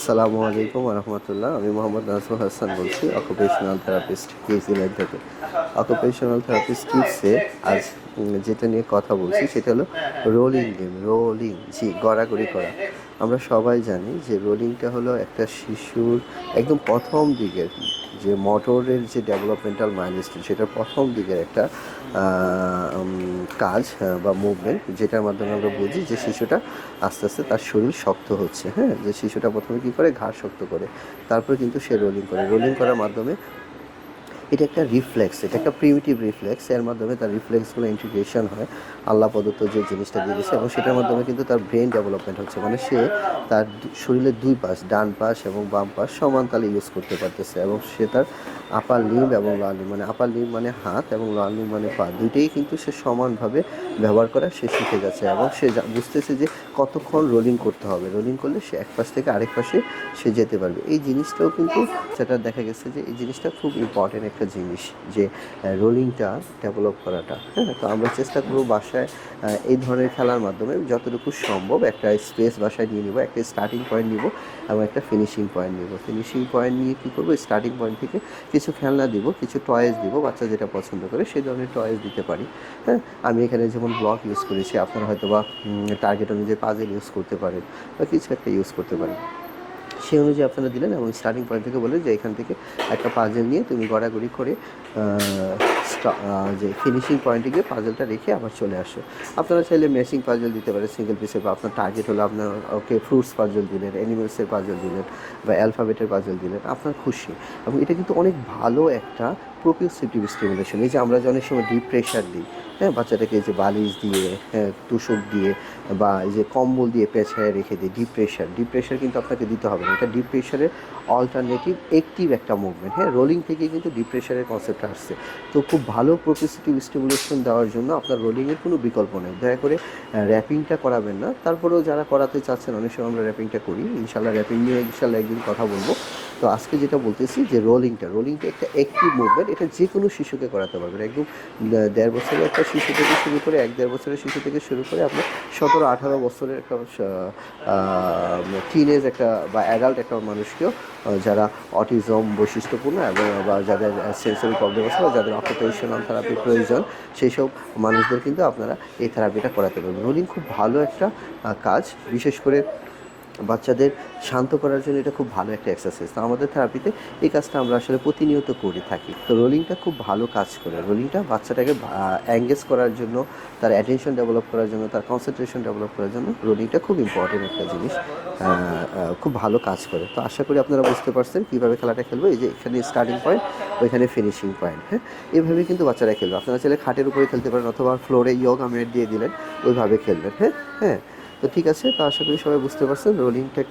আসসালামু আলাইকুম রহমতুল্লাহ। আমি মোহাম্মদ নাজমুল হাসান বলছি অকুপেশনাল থেরাপিস্ট কেজি লাইন থেকে। অকুপেশনাল থেরাপিস্ট কিডসে আজ যেটা নিয়ে কথা বলছি, সেটা হলো রোলিং গেম রোলিং জি, গড়াগড়ি করা। আমরা সবাই জানি যে রোলিংটা হলো একটা শিশুর একদম প্রথম দিকের যে মোটরের যে ডেভেলপমেন্টাল মাইলস্টোন সেটা প্রথম দিকের একটা কাজ বা মুভমেন্ট যেটার মাধ্যমে আমরা বুঝি যে শিশুটা আস্তে আস্তে তার শরীর শক্ত হচ্ছে হ্যাঁ? যে শিশুটা প্রথমে কী করে ঘাড় শক্ত করে, তারপর কিন্তু সে রোলিং করে। রোলিং করার মাধ্যমে এটা একটা রিফ্লেক্স এটা একটা প্রিমিটিভ রিফ্লেক্স এর মাধ্যমে তার রিফ্লেক্সগুলো ইন্টিগ্রেশন হয়, আল্লাহ প্রদত্ত যে জিনিসটা দিয়ে দিয়েছে এবং সেটার মাধ্যমে কিন্তু তার ব্রেন ডেভেলপমেন্ট হচ্ছে মানে সে তার শরীরের দুই পাশ, ডান পাশ এবং বাম পাশ সমান তালে ইউজ করতে পারতেছে এবং সে তার আপার লিম এবং লোয়ার লিম মানে আপার লিম মানে হাত এবং লোয়ার লিম মানে পা, দুইটাই কিন্তু সে সমানভাবে ব্যবহার করা সে শিখে যাচ্ছে এবং সে বুঝতেছে যে কতক্ষণ রোলিং করতে হবে রোলিং করলে সে এক পাশ থেকে আরেক পাশে সে যেতে পারবে। এই জিনিসটাও কিন্তু সেটা দেখা গেছে যে এই জিনিসটা খুব ইম্পর্টেন্ট একটা জিনিস যে রোলিংটা ডেভেলপ করাটা। হ্যাঁ তো আমরা চেষ্টা করব বাসায় এই ধরনের খেলার মাধ্যমে যতটুকু সম্ভব একটা স্পেস বাসায় নিয়ে নিব, একটা স্টার্টিং পয়েন্ট নিব এবং একটা ফিনিশিং পয়েন্ট নিব। ফিনিশিং পয়েন্ট নিয়ে কী করব? স্টার্টিং পয়েন্ট থেকে কিছু খেলনা দিব, কিছু টয়েস দিব, বাচ্চা যেটা পছন্দ করে সেই ধরনের টয়েস দিতে পারি। হ্যাঁ আমি এখানে যেমন ব্লক ইউজ করেছি, আপনারা হয়তো বা টার্গেট অনুযায়ী পাজেল ইউজ করতে পারেন বা কিছু একটা ইউজ করতে পারেন। সেই অনুযায়ী আপনারা দিলেন এবং স্টার্টিং পয়েন্ট থেকে বলে যে এখান থেকে একটা পাজেল নিয়ে তুমি গড়াগড়ি করে যে ফিনিশিং পয়েন্টে গিয়ে পাজেলটা রেখে আবার চলে আসো। আপনারা চাইলে ম্যাচিং পাজেল দিতে পারেন সিঙ্গেল পিসের বা আপনার টার্গেট হলো আপনার, ওকে ফ্রুটস পাজেল দিলেন অ্যানিমেলসের পাজেল দিলেন, বা অ্যালফাবেটের পাজেল দিলেন, আপনার খুশি। এবং এটা কিন্তু অনেক ভালো একটা প্রোপিওসিটিভ স্টিমুলেশন এই যে আমরা যে অনেক সময় ডিপ প্রেশার দিই হ্যাঁ বাচ্চাটাকে যে বালিশ দিয়ে হ্যাঁ তুষক দিয়ে বা এই যে কম্বল দিয়ে পেছায় রেখে দিই ডিপ প্রেশার ডিপ প্রেশার কিন্তু আপনাকে দিতে হবে না। এটা ডিপ প্রেশারের অল্টারনেটিভ অ্যাক্টিভ একটা মুভমেন্ট হ্যাঁ রোলিং থেকে কিন্তু ডিপ প্রেশারের কনসেপ্ট আসছে। তো খুব ভালো প্রোপিসিটিভ স্টিমুলেশন দেওয়ার জন্য আপনার রোলিংয়ের কোনো বিকল্প নেই। দয়া করে র্যাপিংটা করাবেন না। তারপরেও যারা করাতে চাচ্ছেন, অনেক সময় আমরা র্যাপিংটা করি। ইনশাল্লাহ র্যাপিং নিয়ে ইনশাল্লাহ একদিন কথা বলব। তো আজকে যেটা বলতেছি যে রোলিংটা রোলিংটা একটা অ্যাক্টিভ মুভমেন্ট এটা যে কোনো শিশুকে করাতে পারবেন। একদম দেড় বছরের একটা শিশু থেকে শুরু করে এক দেড় বছরের শিশু থেকে শুরু করে আপনার সতেরো, আঠারো বছরের একটা টিনেজ একটা বা অ্যাডাল্ট একটা মানুষকেও যারা অটিজম বৈশিষ্ট্যপূর্ণ এবং বা যাদের সেন্সরি প্রবলেম আছে বা যাদের অকুপেশনাল থেরাপির প্রয়োজন সেই সব মানুষদের কিন্তু আপনারা এই থেরাপিটা করাতে পারবেন। রোলিং খুব ভালো একটা কাজ, বিশেষ করে বাচ্চাদের শান্ত করার জন্য এটা খুব ভালো একটা এক্সারসাইজ তো আমাদের থেরাপিতে এই কাজটা আমরা আসলে প্রতিনিয়ত করে থাকি। তো রোলিংটা খুব ভালো কাজ করে। রোলিংটা বাচ্চাটাকে অ্যাঙ্গেজ করার জন্য, তার অ্যাটেনশন ডেভেলপ করার জন্য, তার কনসেন্ট্রেশন ডেভেলপ করার জন্য রোলিংটা খুব ইম্পর্টেন্ট একটা জিনিস খুব ভালো কাজ করে। তো আশা করি আপনারা বুঝতে পারছেন কীভাবে খেলাটা খেলব। এই যে এখানে স্টার্টিং পয়েন্ট ওইখানে ফিনিশিং পয়েন্ট হ্যাঁ? এইভাবেই কিন্তু বাচ্চারা খেলবে। আপনারা চাইলে খাটের উপরে খেলতে পারেন অথবা ফ্লোরে ইয়োগা ম্যাট দিয়ে দিলেন, ওইভাবে খেলবেন হ্যাঁ? হ্যাঁ? তো ঠিক আছে, তো আশা করি সবাই বুঝতে পারছেন রোলিংটা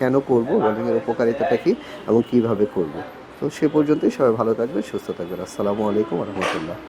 কেন করব, রোলিংয়ের উপকারিতাটা কী এবং কীভাবে করব। তো সে পর্যন্তই সবাই ভালো থাকবেন, সুস্থ থাকবেন। আসসালামু আলাইকুম রহমতুল্লাহ।